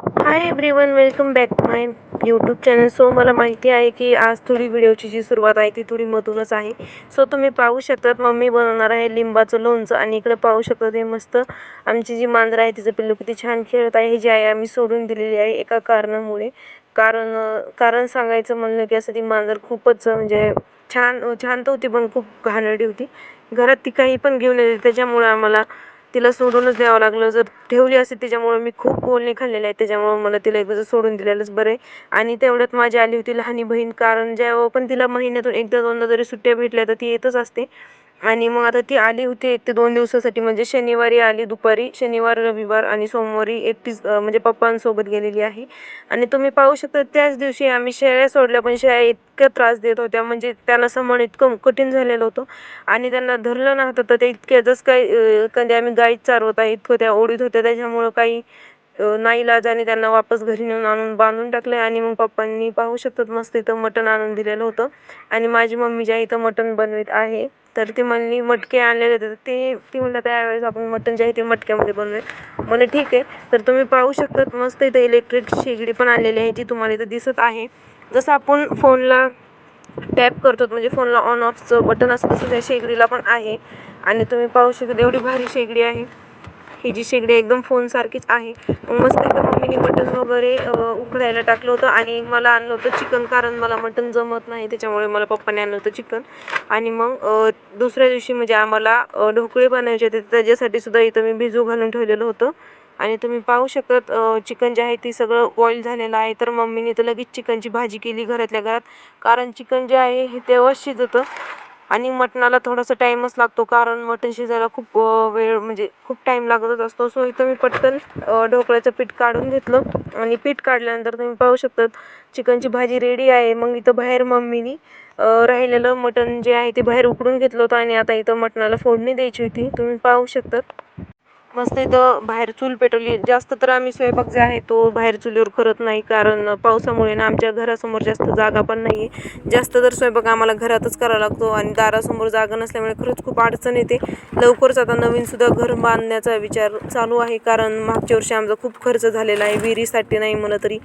Hi everyone welcome back my YouTube channel so मला माहिती आहे की आज थोडी व्हिडिओची जी सुरुवात आहे ती थोडी मधूनच आहे. सो तुम्ही पाहू शकतात मम्मी बनवणार आहे लिंबाचं लोणचं आणि इकडे पाहू शकतात हे मस्त आमची जी मांजर आहे तिचं पिल्लू किती छान खेळत आहे. जी आहे आम्ही सोडून दिलेली आहे एका कारणामुळे. कारण कारण सांगायचं म्हणलं की असं ती मांजर खूपच म्हणजे छान छान तर होती पण खूप घाणेरडी होती. घरात ती काही पण घेऊन येते त्याच्यामुळे आम्हाला तिला सोडूनच द्यावं लागलं. जर ठेवली असते त्याच्यामुळे मी खूप बोलणे खाल्लेले आहेत त्याच्यामुळे मला तिला एकदा सोडून दिलेलंच बरं आहे. आणि तेवढ्यात माझी आली होती लहानी बहीण कारण जेव्हा पण तिला महिन्यातून एकदा दोनदा जरी सुट्ट्या भेटल्या तर ती येतच असते. आणि मग आता ती आली होती एक ते दोन दिवसासाठी. म्हणजे शनिवारी आली दुपारी शनिवार रविवार आणि सोमवारी एकटीच म्हणजे पप्पांसोबत गेलेली आहे. आणि तुम्ही पाहू शकता त्याच दिवशी आम्ही शेळ्या सोडल्या पण शेळ्या इतक्या त्रास देत होत्या. म्हणजे त्यांना सांभाळणं इतकं कठीण झालेलं होतं. आणि त्यांना धरलं नव्हतं तर ते इतके जसं काही कधी आम्ही गाईच चारवत आहे इतकं त्या ओढीत होत्या. त्याच्यामुळं काही नाईलाजाने त्यांना वापस घरी नेऊन आणून बांधून टाकलं आणि मग पप्पांनी पाहू शकतात मस्त इथं मटण आणून दिलेलं होतं. आणि माझी मम्मी ज्या इथं मटण बनवीत आहे. तर ती म्हणली मटके आणलेले होते. ते ती म्हणलं त्यावेळेस आपण मटण जे आहे ते मटक्यामध्ये बनवूया. मला ठीक आहे. तर तुम्ही पाहू शकतात मस्त इथं इलेक्ट्रिक शेगडी पण आलेली आहे ती तुम्हाला इथं दिसत आहे. जसं आपण फोनला टॅप करतो म्हणजे फोनला ऑन ऑफचं बटन असतं तसं त्या शेगडीला पण आहे. आणि तुम्ही पाहू शकता एवढी भारी शेगडी आहे. ही जी शेगडी एकदम फोनसारखीच आहे. मस्त एकदम मम्मीने मटण वगैरे उकडायला टाकलं होतं आणि मला आणलं होतं चिकन कारण मला मटण जमत नाही त्याच्यामुळे मला पप्पाने आणलं होतं चिकन. आणि मग दुसऱ्या दिवशी म्हणजे आम्हाला ढोकळे बनवायचे होते त्याच्यासाठी सुद्धा इथं मी भिजू घालून ठेवलेलं होतं. आणि तुम्ही पाहू शकतात चिकन जे आहे ते सगळं बॉईल झालेलं आहे. तर मम्मीने तर लगेच चिकनची भाजी केली घरातल्या घरात. कारण चिकन जे आहे हे तेव्हाच शिजतं. आणि मटणाला थोडासा टाईमच लागतो कारण मटण शिजायला खूप वेळ म्हणजे खूप टाईम लागतच असतो. सो इथं मी पटकन ढोकळ्याचं पीठ काढून घेतलं आणि पीठ काढल्यानंतर तुम्ही पाहू शकतात चिकनची भाजी रेडी आहे. मग इथं बाहेर मम्मीनी राहिलेलं मटण जे आहे ते बाहेर उकडून घेतलं होतं आणि आता इथं मटणाला फोडणी द्यायची होती. तुम्ही पाहू शकतात. मस्त इथं बाहेर चूल पेटवली. जास्त तर आम्ही स्वयंपाक जे आहे तो बाहेर चुलीवर करत नाही. कारण पावसामुळे ना आमच्या घरासमोर जास्त जागा पण नाही आहे जास्त तर स्वयंपाक आम्हाला घरातच करावा लागतो आणि दारासमोर जागा नसल्यामुळे खरंच खूप अडचण येते. लवकरच आता नवीनसुद्धा घर बांधण्याचा विचार चालू आहे. कारण मागच्या वर्षी आमचा खूप खर्च झालेला आहे. विहिरीसाठी नाही म्हणलं तरी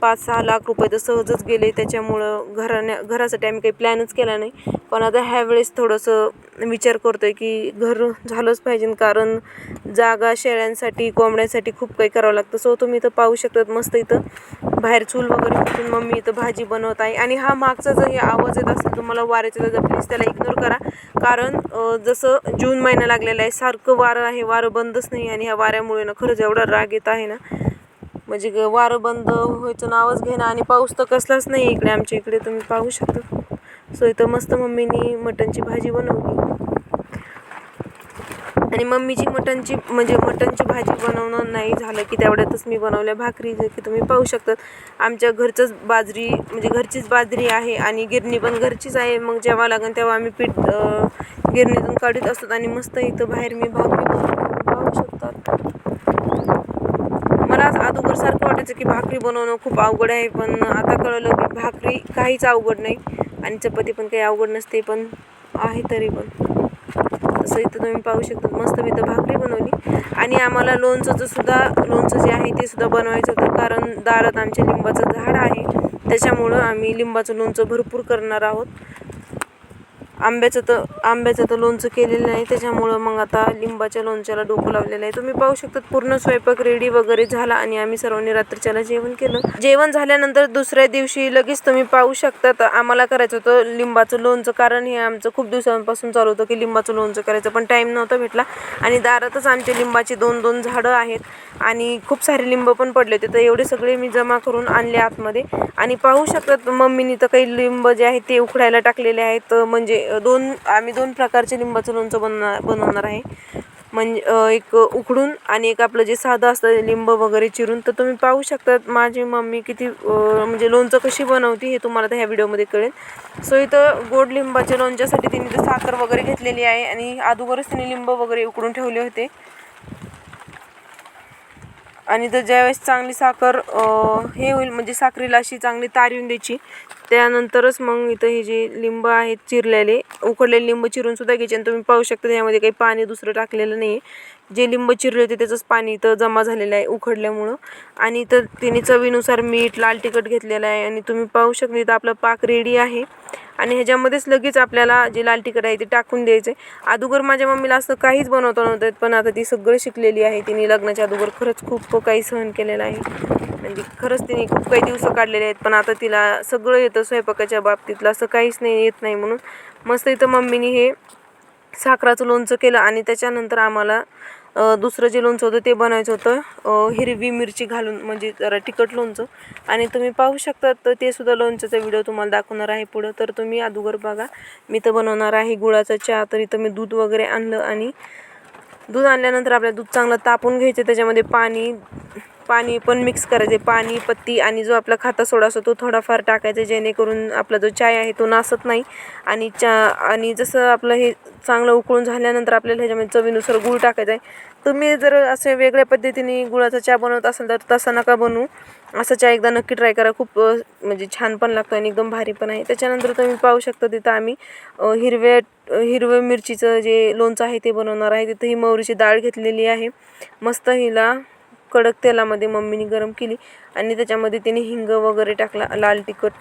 पाच सहा लाख रुपये तर सहजच गेले. त्याच्यामुळं घराण्या घरासाठी आम्ही काही प्लॅनच केला नाही. पण आता ह्यावेळेस थोडंसं विचार करतो आहे की घर झालंच पाहिजे. कारण जा जागा शेळ्यांसाठी कोंबड्यांसाठी खूप काही करावं लागतं. सो तुम्ही इथं पाहू शकतात मस्त इथं बाहेर चूल वगैरे कुठून मम्मी इथं भाजी बनवत आहे. आणि हा मागचा जर हे आवाज येत असेल तुम्हाला वाऱ्याचा तर प्लीज त्याला इग्नोर करा. कारण जसं जून महिना लागलेला आहे सारखं वारं आहे वारं बंदच नाही आणि ह्या वाऱ्यामुळे ना खरंच एवढा राग येत आहे ना. म्हणजे वारं बंद व्हायचं नावच घेणं आणि पाऊस तर कसलाच नाही इकडे आमच्या इकडे तुम्ही पाहू शकता. सो इथं मस्त मम्मीनी मटणची भाजी बनवली. आणि मम्मीची मटनची म्हणजे मटनची भाजी बनवणं नाही झालं की तेवढ्यातच मी बनवल्या भाकरी जे की तुम्ही पाहू शकतात. आमच्या घरचंच बाजरी म्हणजे घरचीच बाजरी आहे आणि गिरणी पण घरचीच आहे. मग जेव्हा लागेल तेव्हा आम्ही पीठ गिरणीतून काढत असतात आणि मस्त इथं बाहेर मी भाकरी बनवून पाहू शकतात. मला आज अगोदरसारखं वाटायचं की भाकरी बनवणं खूप अवघड आहे पण आता कळलं की भाकरी काहीच अवघड नाही आणि चपाती पण काही अवघड नसते पण आहे तरी पण. असं इथं तुम्ही पाहू शकता. मस्त मी इथं भाकरी बनवली. आणि आम्हाला लोणचंचं सुद्धा लोणचं जे आहे ते सुद्धा बनवायचं होतं. कारण दारात आमच्या लिंबाचं झाड आहे. त्याच्यामुळं आम्ही लिंबाचं लोणचं भरपूर करणार आहोत. आंब्याचं तर आंब्याचं तर लोणचं केलेलं नाही. त्याच्यामुळं मग आता लिंबाच्या लोणच्याला डोकं लावलेलं आहे. तुम्ही पाहू शकतात पूर्ण स्वयंपाक रेडी वगैरे झाला आणि आम्ही सर्वांनी रात्रीच्याला जेवण केलं. जेवण झाल्यानंतर दुसऱ्या दिवशी लगेच तुम्ही पाहू शकतात आम्हाला करायचं होतं लिंबाचं लोणचं. कारण हे आमचं खूप दिवसांपासून चालू होतं की लिंबाचं लोणचं करायचं पण टाईम नव्हता भेटला. आणि दारातच आमचे लिंबाची दोन दोन झाडं आहेत. आणि खूप सारे लिंब पण पडले होते. तर एवढे सगळे मी जमा करून आणले आतमध्ये. आणि पाहू शकतात मम्मीनी तर काही लिंब जे आहे ते उकडायला टाकलेले आहेत. म्हणजे दोन आम्ही दोन प्रकारचे लिंबाचं लोणचं बनणार बनवणार आहे. म्हणजे एक उकडून आणि एक आपलं जे साधं असतं लिंब वगैरे चिरून. तर तुम्ही पाहू शकतात माझी मम्मी किती म्हणजे लोणचं कशी बनवती हे तुम्हाला तर ह्या व्हिडिओमध्ये कळेल. सो इथं गोड लिंबाच्या लोणच्यासाठी तिने इथं साखर वगैरे घेतलेली आहे आणि अगोदरच तिने लिंब वगैरे उकडून ठेवले होते. आणि तर ज्यावेळेस चांगली साखर हे होईल म्हणजे साखरेला अशी चांगली तार येऊन द्यायची त्यानंतरच मग इथं हे जे लिंब आहेत चिरलेले उकडलेले लिंब चिरून सुद्धा घ्यायचे आणि तुम्ही पाहू शकता त्यामध्ये काही पाणी दुसरं टाकलेलं नाही जे लिंब चिरले होते त्याचंच पाणी इथं जमा झालेलं आहे उकडल्यामुळं. आणि इथं तिने चवीनुसार मीठ लाल तिखट घेतलेलं आहे. आणि तुम्ही पाहू शकता इथं आपलं पाक रेडी आहे. आणि ह्याच्यामध्येच लगेच आपल्याला जे लाल तिखट आहे ते टाकून द्यायचं आहे अगोदर माझ्या मम्मीला असं काहीच बनवता नव्हतं पण आता ती सगळं शिकलेली आहे. तिने लग्नाच्या अगोदर खरंच खूप काही सहन केलेलं आहे. म्हणजे खरंच तिने खूप काही दिवस काढलेले आहेत पण आता तिला सगळं येतं स्वयंपाकाच्या बाबतीतलं. असं काहीच नाही येत नाही म्हणून. मस्त इथं मम्मीने हे साखराचं लोणचं केलं आणि त्याच्यानंतर आम्हाला दुसरं जे लोणचं होतं ते बनायचं होतं. हिरवी मिरची घालून म्हणजे जरा तिखट लोणचं. आणि तुम्ही पाहू शकता तर ते सुद्धा लोणच्याचा व्हिडिओ तुम्हाला दाखवणार आहे पुढं. तर तुम्ही अगोदर बघा मी तर बनवणार आहे गुळाचा चहा. तर इथं मी दूध वगैरे आणलं आणि दूध आणल्यानंतर आपल्याला दूध चांगलं तापून घ्यायचं त्याच्यामध्ये पाणी पाणी पण मिक्स करायचे. पाणी पत्ती आणि जो आपला खाता सोडा असतो तो थोडाफार टाकायचा जेणेकरून आपला जो चाय आहे तो नासत नाही. आणि चा आणि जसं आपलं हे चांगलं उकळून झाल्यानंतर आपल्याला ह्याच्यामध्ये चवीनुसार गूळ टाकायचा आहे. तुम्ही जर असे वेगळ्या पद्धतीने गुळाचा चहा बनवत असाल तर तसा नका बनवू. असा चहा एकदा नक्की ट्राय करा. खूप म्हणजे छान पण लागतो आणि एकदम भारी पण आहे. त्याच्यानंतर तुम्ही पाहू शकता तिथं आम्ही हिरव्या हिरव्या मिरचीचं जे लोणचं आहे ते बनवणार आहे. तिथं ही मोहरीची डाळ घेतलेली आहे. मस्त हिला कडक तेलामध्ये मम्मीने गरम केली आणि त्याच्यामध्ये तिने हिंग वगैरे टाकला लाल तिखट.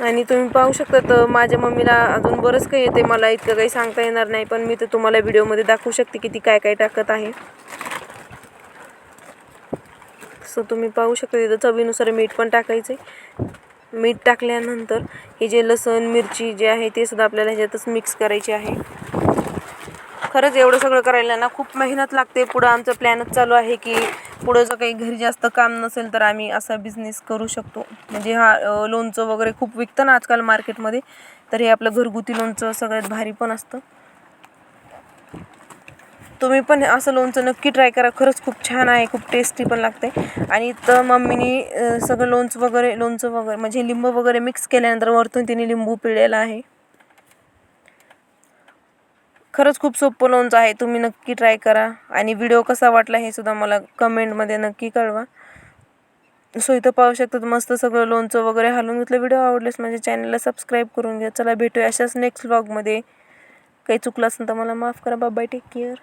आणि तुम्ही पाहू शकता तर माझ्या मम्मीला अजून बरंच काही येते मला इतकं काही सांगता येणार नाही पण मी तर तुम्हाला व्हिडिओमध्ये दाखवू शकते की ती काय काय टाकत आहे. सो तुम्ही पाहू शकता तिथं चवीनुसार मीठ पण टाकायचे मीठ टाकल्यानंतर हे जे लसण मिरची जे आहे ते सुद्धा आपल्याला ह्याच्यातच मिक्स करायचे आहे. खरंच एवढं सगळं करायला ना खूप मेहनत लागते. पुढं आमचं प्लॅनच चालू आहे की पुढं जर काही घरी जास्त काम नसेल तर आम्ही असा बिझनेस करू शकतो. म्हणजे हा लोणचं वगैरे खूप विकतं ना आजकाल मार्केटमध्ये तर हे आपलं घरगुती लोणचं सगळ्यात भारी पण असतं. तुम्ही पण असं लोणचं नक्की ट्राय करा. खरंच खूप छान आहे खूप टेस्टी पण लागते आणि तर मम्मीनी सगळं लोणचं वगैरे लोणचं वगैरे म्हणजे लिंबू वगैरे मिक्स केल्यानंतर वरतून तिने लिंबू पिळलेला आहे. खरंच खूप सोपं लोणचं आहे तुम्ही नक्की ट्राय करा. आणि व्हिडिओ कसा वाटला हे सुद्धा मला कमेंटमध्ये नक्की कळवा. सो इथं पाहू शकतात मस्त सगळं लोणचं वगैरे हलवून घेतलं. व्हिडिओ आवडलेस माझ्या चॅनलला सबस्क्राईब करून घ्या. चला भेटूया अशाच नेक्स्ट व्लॉगमध्ये काही चुकलं असेल तर मला माफ करा. Bye take care